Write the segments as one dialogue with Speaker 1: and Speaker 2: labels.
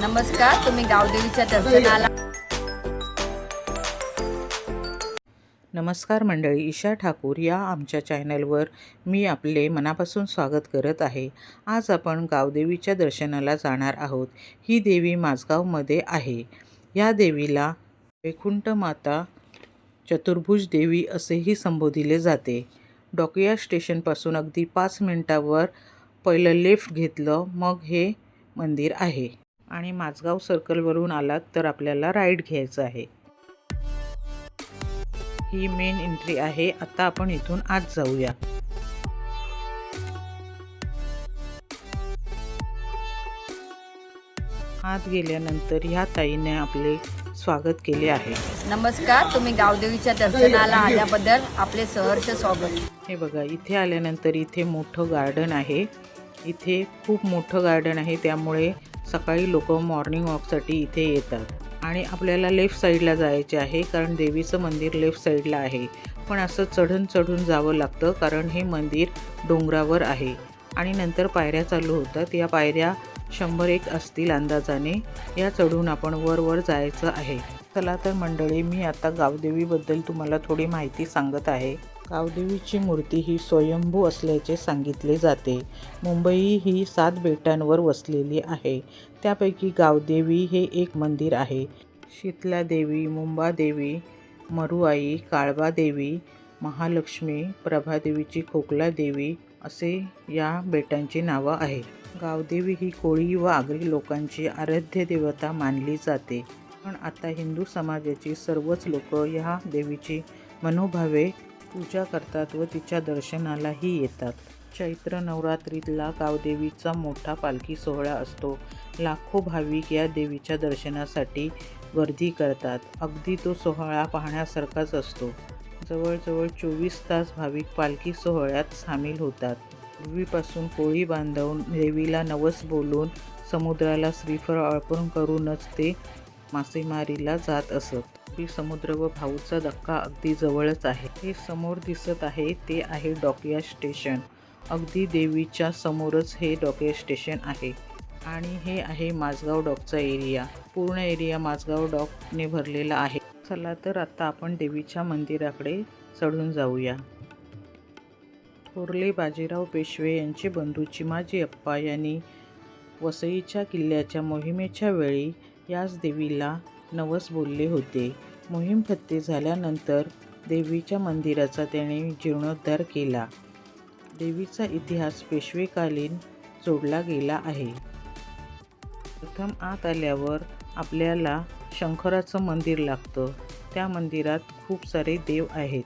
Speaker 1: नमस्कार तुम्ही गावदेवीच्या दर्शनाला
Speaker 2: नमस्कार मंडळी ईशा ठाकूर या आमच्या चॅनलवर मी आपले मनापासून स्वागत करत आहे. आज आपण गावदेवीच्या दर्शनाला जाणार आहोत. ही देवी माझगावमध्ये आहे. या देवीला वैकुंठ माता चतुर्भुज देवी असेही संबोधिले जाते. डॉकिया स्टेशनपासून अगदी पाच मिनटावर पहिलं लेफ्ट घेतलं मग हे मंदिर आहे. आणि माझगाव सर्कलवरून आलात तर आपल्याला राईड घ्यायचं आहे. ही मेन एंट्री आहे. आता आपण इथून आत जाऊया. आत गेल्यानंतर ह्या ताईने आपले स्वागत केले आहे.
Speaker 1: नमस्कार तुम्ही गावदेवीच्या दर्शनाला आल्याबद्दल आपले सहर्ष स्वागत.
Speaker 2: हे बघा इथे आल्यानंतर इथे मोठं गार्डन आहे. इथे खूप मोठं गार्डन आहे. त्यामुळे सकाळी लोक मॉर्निंग वॉकसाठी इथे येतात. आणि आपल्याला लेफ्ट साईडला जायचे आहे कारण देवीचं मंदिर लेफ्ट साईडला आहे. पण असं चढून चढून जावं लागतं कारण हे मंदिर डोंगरावर आहे. आणि नंतर पायऱ्या चालू होतात. या पायऱ्या शंभर एक असतील अंदाजाने. या चढून आपण वर वर जायचं आहे. चला तर मंडळी मी आता गावदेवीबद्दल तुम्हाला थोडी माहिती सांगत आहे. गावदेवीची मूर्ती ही स्वयंभू असल्याचे सांगितले जाते. मुंबई ही सात बेटांवर वसलेली आहे. त्यापैकी गावदेवी हे एक मंदिर आहे. शीतला देवी मुंबादेवी मरुआई काळबादेवी महालक्ष्मी प्रभादेवीची खोकला देवी असे या बेटांची नावं आहे गावदेवी ही कोळी व आगरी लोकांची आराध्य देवता मानली जाते. पण आता हिंदू समाजाची सर्वच लोक ह्या देवीची मनोभावे पूजा करतात व तिच्या दर्शनालाही येतात. चैत्र नवरात्रीतला गावदेवीचा मोठा पालखी सोहळा असतो. लाखो भाविक या देवीच्या दर्शनासाठी गर्दी करतात. अगदी तो सोहळा पाहण्यासारखाच असतो. जवळजवळ चोवीस तास भाविक पालखी सोहळ्यात सामील होतात. पूर्वीपासून कोळी बांधवून देवीला नवस बोलून समुद्राला श्रीफळ अर्पण करूनच ते मासेमारीला जात असत. ही समुद्र व भाऊचा धक्का अगदी जवळच आहे. हे समोर दिसत आहे ते आहे डॉकिया स्टेशन. अगदी देवीच्या समोरच हे डॉकिया स्टेशन आहे. आणि हे आहे माझगाव डॉकचा एरिया. पूर्ण एरिया माझगाव डॉकने भरलेला आहे. चला तर आता आपण देवीच्या मंदिराकडे चढून जाऊया. थोरले बाजीराव पेशवे यांचे बंधू चिमाजी अप्पा यांनी वसईच्या किल्ल्याच्या मोहिमेच्या वेळी याच देवीला नवस बोलले होते. मोहीम फत्ते झाल्यानंतर देवीच्या मंदिराचा त्याने जीर्णोद्धार केला. देवीचा इतिहास पेशवेकालीन जोडला गेला आहे. प्रथम आत आल्यावर आपल्याला शंकराचं मंदिर लागतं. त्या मंदिरात खूप सारे देव आहेत.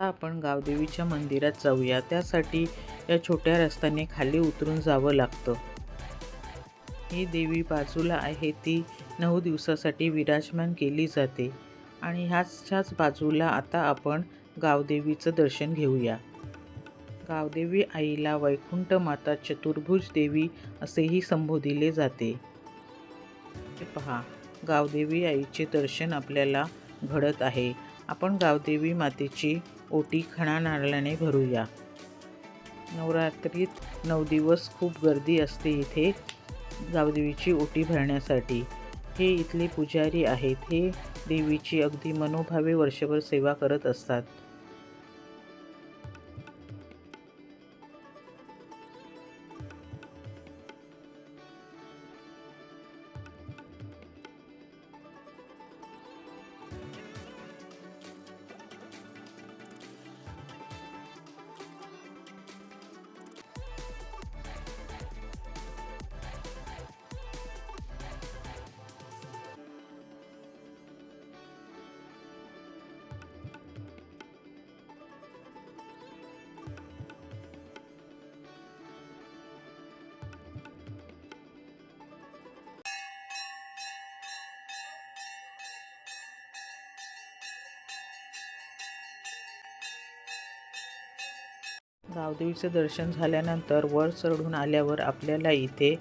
Speaker 2: आपण गावदेवीच्या मंदिरात जाऊया. त्यासाठी या छोट्या रस्त्याने खाली उतरून जावं लागतं. ही देवी बाजूला आहे. ती नऊ दिवसासाठी विराजमान केली जाते. आणि ह्याच्याच बाजूला आता आपण गावदेवीचं दर्शन घेऊया. गावदेवी आईला वैकुंठ माता चतुर्भुज देवी असेही संबोधिले जाते. पहा गावदेवी आईचे दर्शन आपल्याला घडत आहे. आपण गावदेवी मातेची ओटी खणा नारळाने भरूया. नवरात्रीत नऊ दिवस खूप गर्दी असते इथे गावदेवीची ओटी भरण्यासाठी. हे इथले पुजारी आहेत. हे देवीची अगदी मनोभावे वर्षभर सेवा करत असतात. गावदेवीचं दर्शन झाल्यानंतर वर चढून आल्यावर आपल्याला इथे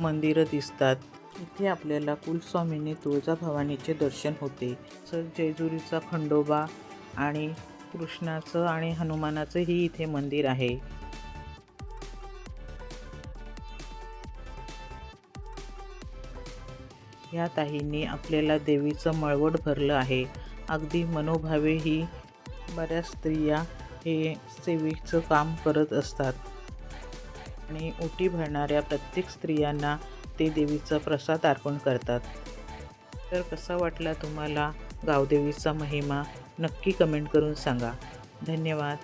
Speaker 2: मंदिरं दिसतात. इथे आपल्याला कुलस्वामीने तुळजाभवानीचे दर्शन होते. तसंच जेजुरीचा खंडोबा आणि कृष्णाचं आणि हनुमानाचंही इथे मंदिर आहे. या ताईंनी आपल्याला देवीचं मळवट भरलं आहे. अगदी मनोभावे ही बऱ्याच स्त्रिया हे सेवेचं काम करत असतात. आणि ओटी भरणाऱ्या प्रत्येक स्त्रियांना ते देवीचा प्रसाद अर्पण करतात. तर कसा वाटला तुम्हाला गावदेवीचा महिमा? नक्की कमेंट करून सांगा. धन्यवाद.